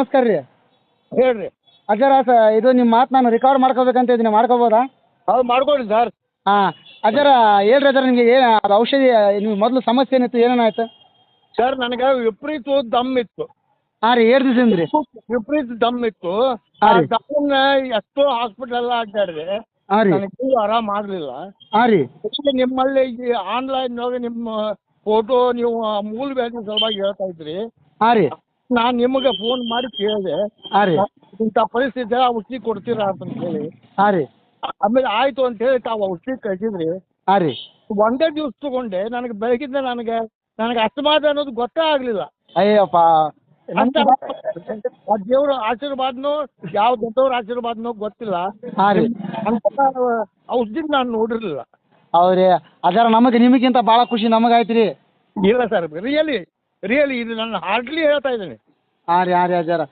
ನಮಸ್ಕಾರ ರೀ. ಹೇಳ್ರಿ. ಅಜರ ಸ ಇದು ನಿಮ್ಮ ಮಾತು ನಾನು ರೆಕಾರ್ಡ್ ಮಾಡ್ಕೋಬೇಕಂತ ಇದ್ದೀನಿ ಮಾಡ್ಕೋಬೋದಾ? ಹೌದು ಮಾಡ್ಕೊಡ್ರಿ ಸರ್ ಹಾ ಅಜರ ಹೇಳ್ರಿ ಅದರ ನಿಮಗೆ ಏನು ಅದು ಔಷಧಿ ನಿಮ್ಗೆ ಮೊದಲು ಸಮಸ್ಯೆ ಏನಿತ್ತು ಏನೇನಾಯ್ತು ಸರ್ ನನಗೆ ವಿಪರೀತ ದಮ್ ಇತ್ತು. ಹಾಂ ರೀ ಎರಡು ದಿವಸದಿಂದ ವಿಪರೀತ ದಮ್ ಇತ್ತು. ಹಾ ಆ ರೀ. ದಮ್ಮನ್ನ ಎಷ್ಟೋ ಹಾಸ್ಪಿಟಲ್ ಎಲ್ಲ ಅಡ್ಡಾಡಿದೆ ಹಾಂ ರೀ. ನನಗೆ ಆರಾಮ ಆಗಲಿಲ್ಲ. ಹಾಂ ರೀ. ನಿಮ್ಮಲ್ಲಿ ಈ ಆನ್ಲೈನ್ ನಿಮ್ಮ ಫೋಟೋ ನೀವು ಮೂಲ ವ್ಯಾಧಿ ಸಲುವಾಗಿ ಹೇಳ್ತಾ ಇದ್ರಿ. ಹಾಂ ರೀ. ನಾನು ನಿಮಗೆ ಫೋನ್ ಮಾಡಿ ಕೇಳಿದೆ. ಹಾಂ ರೀ. ಇಂಥ ಪರಿಸ್ಥಿತಿ ಔಷಧಿ ಕೊಡ್ತೀರಾ ಅಂತ ಹೇಳಿ ಹಾಂ ರೀ. ಆಮೇಲೆ ಆಯ್ತು ಅಂತ ಹೇಳಿ ತಾವ್ ಔಷಧಿ ಕಳಿಸಿದ್ರಿ. ಹಾಂ ರೀ. ಒಂದೇ ದಿವಸ ತಗೊಂಡೆ. ನನಗೆ ಬೆಳಗಿಂದ ನನಗೆ ನನಗೆ ಅಸ್ತಮಾದ ಅನ್ನೋದು ಗೊತ್ತೇ ಆಗಲಿಲ್ಲ. ಅಯ್ಯಪ್ಪ. ದೇವ್ರ ಆಶೀರ್ವಾದನೋ ಯಾವ ದೊಡ್ಡವ್ರ ಆಶೀರ್ವಾದನೋ ಗೊತ್ತಿಲ್ಲ. ಹಾಂ ರೀ. ಅಂತ ಔಷಧಿ ನಾನು ನೋಡಿರ್ಲಿಲ್ಲ. ಹೌದ್ರಿ. ಅದರ ನಮಗೆ ನಿಮಗಿಂತ ಬಹಳ ಖುಷಿ ನಮಗಾಯ್ತ್ರಿ. ಇಲ್ಲ ಸರ್ ರಿಯಲಿ ರಿಯಲಿ ಇದು ನಾನು ಹಾರ್ಡ್ಲಿ ಹೇಳ್ತಾ ಇದ್ದೀನಿ. ಹಾಂ ರೀ ಹಾಂ ರೀ ಅಜ್ಜಾರ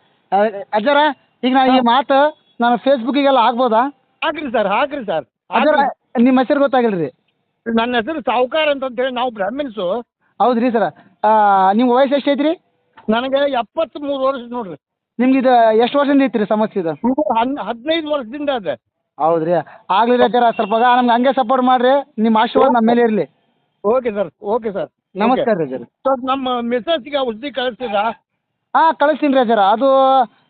ಅಜ್ಜಾರ ಈಗ ನಾ ಈ ಮಾತು ನಾನು ಫೇಸ್ಬುಕ್ಕಿಗೆಲ್ಲ ಹಾಕ್ಬೋದಾ ಹಾಕ್ರಿ ಸರ್ ಹಾಕ್ರಿ ಸರ್ ಅಜ್ಜಾರ ನಿಮ್ಮ ಹೆಸರು ಗೊತ್ತಾಗಿಲ್ಲ ರೀ ನನ್ನ ಹೆಸರು ಸಾಹುಕಾರ ಅಂತ ಹೇಳಿ ನಾವು ಬ್ರಾಹ್ಮಿನ್ಸು ಹೌದು ರೀ ಸರ ನಿಮ್ಮ ವಯಸ್ಸು ಎಷ್ಟು ಐತ್ರಿ? ನನಗೆ ಎಪ್ಪತ್ತ್ ಮೂರು ವರ್ಷ ನೋಡ್ರಿ. ನಿಮ್ಗೆ ಇದು ಎಷ್ಟು ವರ್ಷದಿಂದ ಐತ್ರಿ ಸಮಸ್ಯೆ ಇದು? ಹನ್ ಹದಿನೈದು ವರ್ಷದಿಂದ ಅದೇ ಹೌದ್ರಿ. ಆಗ್ಲಿ ಅಜ್ಜರ ಸ್ವಲ್ಪ ನಮ್ಗೆ ಹಂಗೆ ಸಪೋರ್ಟ್ ಮಾಡ್ರಿ. ನಿಮ್ಮ ಆಶೀರ್ವಾದ ನಮ್ಮ ಮೇಲೆ ಇರಲಿ. ಓಕೆ ಸರ್ ಓಕೆ ಸರ್ ನಮಸ್ಕಾರ ರೀ ಅಜ್ಜರ ಸರ್ ನಮ್ಮ ಮೆಸೇಜ್ಗೆ ಔಷಧಿ ಕಳಿಸ್ತೀರಾ? ಹಾ ಕಳಿಸ್ತೀನಿ ರೀ ಅಜ್ಜರ ಅದು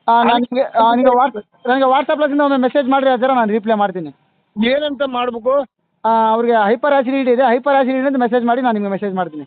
ಆ, ನನಗೆ ನಿಮಗೆ ನಿಮಗೆ ವಾಟ್ಸ್ ನನಗೆ ವಾಟ್ಸಪ್ಲಿಂದ ಒಂದು ಮೆಸೇಜ್ ಮಾಡಿರಿ ಅಜ್ಜರ ನಾನು ರಿಪ್ಲೈ ಮಾಡ್ತೀನಿ. ಏನಂತ ಮಾಡ್ಬೇಕು? ಆ, ಅವ್ರಿಗೆ ಹೈಪರ್ ಆಸಿಡಿಟಿ ಇದೆ ಹೈಪರ್ ಆಸಿಡಿಟಿ ಅಂತ ಮೆಸೇಜ್ ಮಾಡಿ ನಾನು ನಿಮಗೆ ಮೆಸೇಜ್ ಮಾಡ್ತೀನಿ.